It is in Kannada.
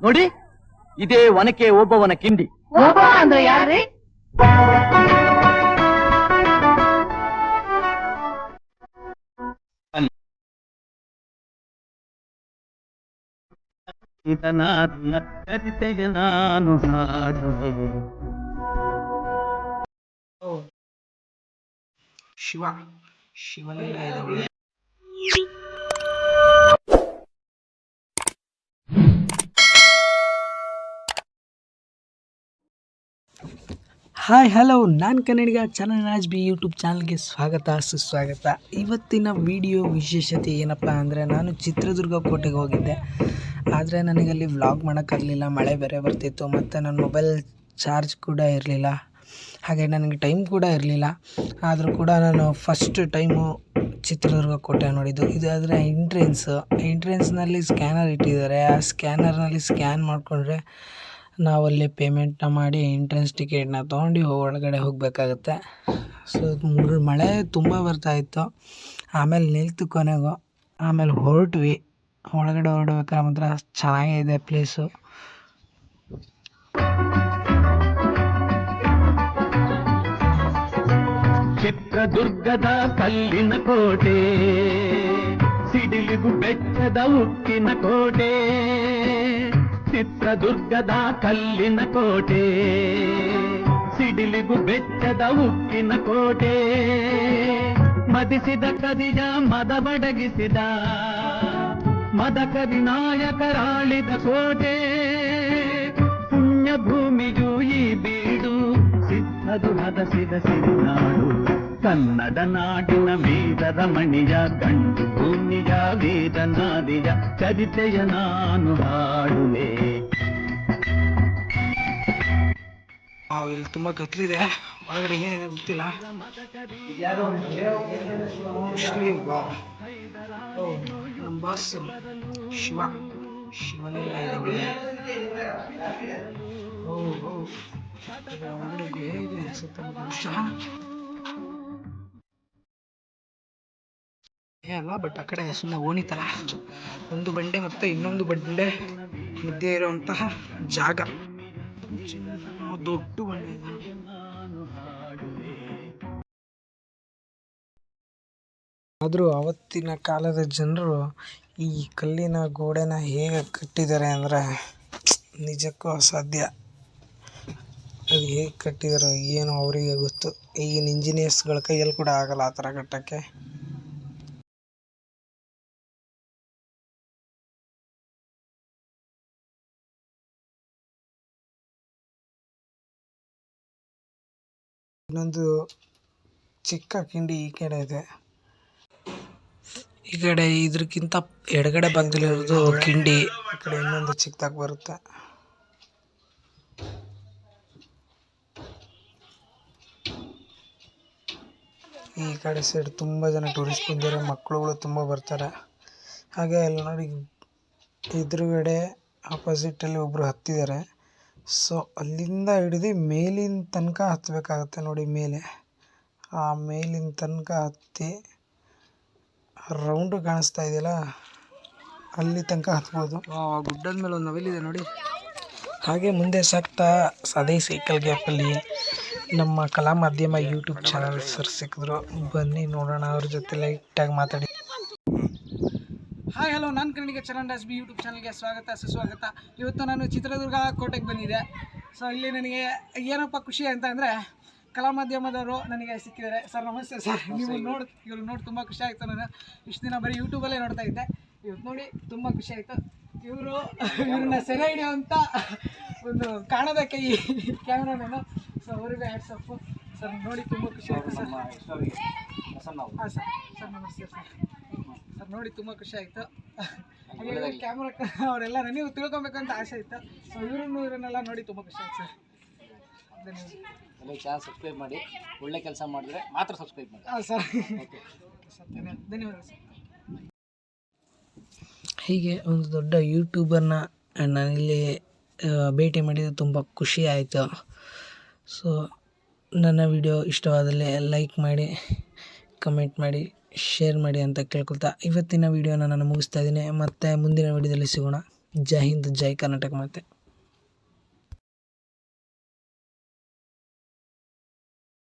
ನೋಡಿ ಇದೇ ಒನಕೆ ಒಬ್ಬವನ ಕಿಂಡಿ. ಒಬ್ಬ ಅಂದ್ರೆ ಯಾರ್ರಿ? ಇದನಾದ ಕರಿತೆಗೆ ನಾನು ಹಾಡುವೆ. ಶಿವ ಶಿವಲಿಂಗ ಇದೆ ಹಾಯ್ ಹಲೋ ನಾನು ಕನ್ನಡಿಗ ರಾಜ್ ಬಿ ಯೂಟ್ಯೂಬ್ ಚಾನಲ್ಗೆ ಸ್ವಾಗತ, ಸುಸ್ವಾಗತ. ಇವತ್ತಿನ ವಿಡಿಯೋ ವಿಶೇಷತೆ ಏನಪ್ಪ ಅಂದರೆ ನಾನು ಚಿತ್ರದುರ್ಗ ಕೋಟೆಗೆ ಹೋಗಿದ್ದೆ. ಆದರೆ ನನಗಲ್ಲಿ ವ್ಲಾಗ್ ಮಾಡೋಕ್ಕಾಗಲಿಲ್ಲ ಮಳೆ ಬೇರೆ ಬರ್ತಿತ್ತು, ಮತ್ತು ನನ್ನ ಮೊಬೈಲ್ ಚಾರ್ಜ್ ಕೂಡ ಇರಲಿಲ್ಲ. ಹಾಗೆ ನನಗೆ ಟೈಮ್ ಕೂಡ ಇರಲಿಲ್ಲ. ಆದರೂ ಕೂಡ ನಾನು ಫಸ್ಟ್ ಟೈಮು ಚಿತ್ರದುರ್ಗ ಕೋಟೆ ನೋಡಿದ್ದು. ಇದು ಎಂಟ್ರೆನ್ಸ್ ಎಂಟ್ರೆನ್ಸು ಎಂಟ್ರೆನ್ಸ್ನಲ್ಲಿ ಸ್ಕ್ಯಾನರ್ ಇಟ್ಟಿದ್ದಾರೆ. ಆ ಸ್ಕ್ಯಾನರ್ನಲ್ಲಿ ಸ್ಕ್ಯಾನ್ ಮಾಡಿಕೊಂಡ್ರೆ ನಾವಲ್ಲಿ ಪೇಮೆಂಟ್ನ ಮಾಡಿ ಎಂಟ್ರೆನ್ಸ್ ಟಿಕೆಟ್ನ ತೊಗೊಂಡು ಒಳಗಡೆ ಹೋಗಬೇಕಾಗತ್ತೆ. ಸೊ ಮುಳ್- ಮಳೆ ತುಂಬ ಬರ್ತಾಯಿತ್ತು ಆಮೇಲೆ ನಿಲ್ತು ಕೊನೆಗೂ, ಆಮೇಲೆ ಹೊರಟ್ವಿ. ಒಳಗಡೆ ಹೊರಡ್ಬೇಕಾದ್ರೆ ಮಾತ್ರ ಚೆನ್ನಾಗಿದೆ ಪ್ಲೇಸು ಚಿತ್ರದುರ್ಗದ ಕಲ್ಲಿನ ಕೋಟೆ, ಸಿಡಿಲಿಗು ಬೆಟ್ಟದ ಉಕ್ಕಿನ ಕೋಟೆ. ಚಿತ್ರದುರ್ಗದ ಕಲ್ಲಿನ ಕೋಟೆ ಸಿಡಿಲಿಗು ಬೆಟ್ಟದ ಉಕ್ಕಿನ ಕೋಟೆ ಮದಿಸಿದ ಕದಿಯ ಮದ ಬಡಗಿಸಿದ ಮದಕ ವಿನಾಯಕರಾಳಿದ ಕೋಟೆ ಪುಣ್ಯ ಭೂಮಿಯು ಈ ಬೀಡು ಸಿದ್ಧದು ಹದಸಿದ ಸಿರಿನಾಡು ಕನ್ನಡ ನಾಡಿನ ವೀರ ರಮಣಿಯ, ಕಂಡು ಭೂಮಿಯ ವೀರನಾದಿಯ ಚರಿತೆಯ ನಾನು ಹಾಡುವೆ. ತುಂಬಾ ಕತ್ಲಿದೆ ಒಳಗಡೆ ಏನಿದೆ ಗೊತ್ತಿಲ್ಲ. ನಮ್ಮ ಬಾಸ್ ಶಿವ. ಶಿವನೆಲ್ಲ ಇದೆ ಓ ಏ ಅಲ್ಲ ಬಟ್ ಆ ಕಡೆ ಸುಮ್ಮನೆ ಓಣಿ ಥರ ಒಂದು ಬಂಡೆ ಮತ್ತು ಇನ್ನೊಂದು ಬಂಡೆ ಮಧ್ಯೆ ಇರುವಂತಹ ಜಾಗ. ದೊಡ್ಡ ಬಂಡೆ ಆದರೂ ಅವತ್ತಿನ ಕಾಲದ ಜನರು ಈ ಕಲ್ಲಿನ ಗೋಡೆನ ಹೇಗೆ ಕಟ್ಟಿದ್ದಾರೆ ಅಂದರೆ ನಿಜಕ್ಕೂ ಅಸಾಧ್ಯ. ಅದು ಹೇಗೆ ಕಟ್ಟಿದಾರೋ ಏನು ಅವರಿಗೆ ಗೊತ್ತು. ಈಗಿನ ಇಂಜಿನಿಯರ್ಸ್ಗಳ ಕೈಯಲ್ಲಿ ಕೂಡ ಆಗಲ್ಲ ಆ ಥರ ಕಟ್ಟೋಕ್ಕೆ. ಇನ್ನೊಂದು ಚಿಕ್ಕ ಕಿಂಡಿ ಈ ಕಡೆ ಇದೆ. ಈ ಕಡೆ ಇದ್ರಕ್ಕಿಂತ ಎಡಗಡೆ ಬಂದಿರೋದು ಕಿಂಡಿ. ಈ ಕಡೆ ಇನ್ನೊಂದು ಚಿಕ್ಕದಾಗಿ ಬರುತ್ತೆ. ಈ ಕಡೆ ಸೈಡ್ ತುಂಬ ಜನ ಟೂರಿಸ್ಟ್ ಬಂದಿದ್ದಾರೆ. ಮಕ್ಕಳುಗಳು ತುಂಬ ಬರ್ತಾರೆ. ಹಾಗೆ ಅಲ್ಲಿ ನೋಡಿ, ಎದುರುಗಡೆ ಆಪೋಸಿಟಲ್ಲಿ ಒಬ್ಬರು ಹತ್ತಿದ್ದಾರೆ. ಸೊ ಅಲ್ಲಿಂದ ಹಿಡಿದು ಮೇಲಿನ ತನಕ ಹತ್ತಬೇಕಾಗತ್ತೆ ನೋಡಿ ಮೇಲೆ. ಆ ಮೇಲಿನ ತನಕ ಹತ್ತಿ ರೌಂಡ್ ಕಾಣಿಸ್ತಾ ಇದೆಯಲ್ಲ, ಅಲ್ಲಿ ತನಕ ಹತ್ಬೋದು. ಗುಡ್ಡದ ಮೇಲೆ ಒಂದು ನವಿಲಿದೆ ನೋಡಿ. ಹಾಗೆ ಮುಂದೆ ಸಾಗ್ತಾ ಅದೇ ಸೈಕಲ್ ಗ್ಯಾಪಲ್ಲಿ ನಮ್ಮ ಕಲಾ ಮಾಧ್ಯಮ ಯೂಟ್ಯೂಬ್ ಚಾನಲ್ ಸರ್ ಸಿಕ್ಕಿದ್ರು. ಬನ್ನಿ ನೋಡೋಣ, ಅವ್ರ ಜೊತೆ ಲೈಟಾಗಿ ಮಾತಾಡಿ. ಹಾಯ್ ಹಲೋ ನಾನು ಕನ್ನಡಿಗ ಚರಣ್ ರಾಜ್ ಬಿ ಯೂಟ್ಯೂಬ್ ಚಾನಲ್ಗೆ ಸ್ವಾಗತ ಸುಸ್ವಾಗತ. ಇವತ್ತು ನಾನು ಚಿತ್ರದುರ್ಗ ಕೋಟೆಗೆ ಬಂದಿದ್ದೆ. ಸೊ ಇಲ್ಲಿ ನನಗೆ ಏನಪ್ಪ ಖುಷಿ ಅಂತ ಅಂದರೆ ಕಲಾ ಮಾಧ್ಯಮದವರು ನನಗೆ ಸಿಕ್ಕಿದ್ದಾರೆ. ಸರ್ ನಮಸ್ತೆ ಸರ್ ನೀವು ನೋಡಿ ಇವ್ರು ನೋಡಿ ತುಂಬ ಖುಷಿ ಆಯಿತು ನಾನು ಇಷ್ಟು ದಿನ ಬರೀ ಯೂಟ್ಯೂಬಲ್ಲೇ ನೋಡ್ತಾ ಇದ್ದೆ. ಇವತ್ತು ನೋಡಿ ತುಂಬ ಖುಷಿ ಆಯಿತು. ಇವರು ಇವ್ರನ್ನ ಸೆರೆ ಹಿಡಿಯುವಂಥ ಒಂದು ಕಾಣದ ಕೈ ಕ್ಯಾಮ್ರಾಮನ್ನು. ಸೊ ಅವರಿಗೆ ಹ್ಯಾಟ್ಸಪ್ಪು ಸರ್ ನೋಡಿ ತುಂಬ ಖುಷಿ ಆಯಿತು ಸರ್ ಹಾಂ ಸರ್ ಸರ್ ನಮಸ್ತೆ ಸರ್ ನೋಡಿ ತುಂಬ ಖುಷಿ ಆಯಿತು. ಹಾಗೆ ಕ್ಯಾಮ್ರಾ ಅವರೆಲ್ಲ ನೀವು ತಿಳ್ಕೊಬೇಕು ಅಂತ ಆಸೆ ಇತ್ತು. ಸೊ ಇವರನ್ನು ಇವರನ್ನೆಲ್ಲ ನೋಡಿ ತುಂಬ ಖುಷಿ ಆಯ್ತು ಸರ್. ಧನ್ಯವಾದ. ಚಾನಲ್ ಸಬ್ಸ್ಕ್ರೈಬ್ ಮಾಡಿ. ಒಳ್ಳೆ ಕೆಲಸ ಮಾಡಿದ್ರೆ ಮಾತ್ರ ಸಬ್ಸ್ಕ್ರೈಬ್ ಮಾಡಿ. ಹಾಂ ಸರ್. ಸರ್ ಧನ್ಯವಾದ ಸರ್. ಹೀಗೆ ಒಂದು ದೊಡ್ಡ ಯೂಟ್ಯೂಬರ್ನ ನಾನಿಲ್ಲಿ ಭೇಟಿ ಮಾಡಿದ್ದು ತುಂಬ ಖುಷಿ ಆಯಿತು. ಸೊ ನನ್ನ ವಿಡಿಯೋ ಇಷ್ಟವಾದಲ್ಲಿ ಲೈಕ್ ಮಾಡಿ ಕಮೆಂಟ್ ಮಾಡಿ. ಶೇರ್ ಮಾಡಿ ಅಂತ ಕೇಳ್ಕೊಳ್ತಾ ಇವತ್ತಿನ ವಿಡಿಯೋನ ನಾನು ಮುಗಿಸ್ತಾ ಇದ್ದೀನಿ. ಮತ್ತು ಮುಂದಿನ ವಿಡಿಯೋದಲ್ಲಿ ಸಿಗೋಣ. ಜೈ ಹಿಂದ್, ಜೈ ಕರ್ನಾಟಕ ಮಾತೆ.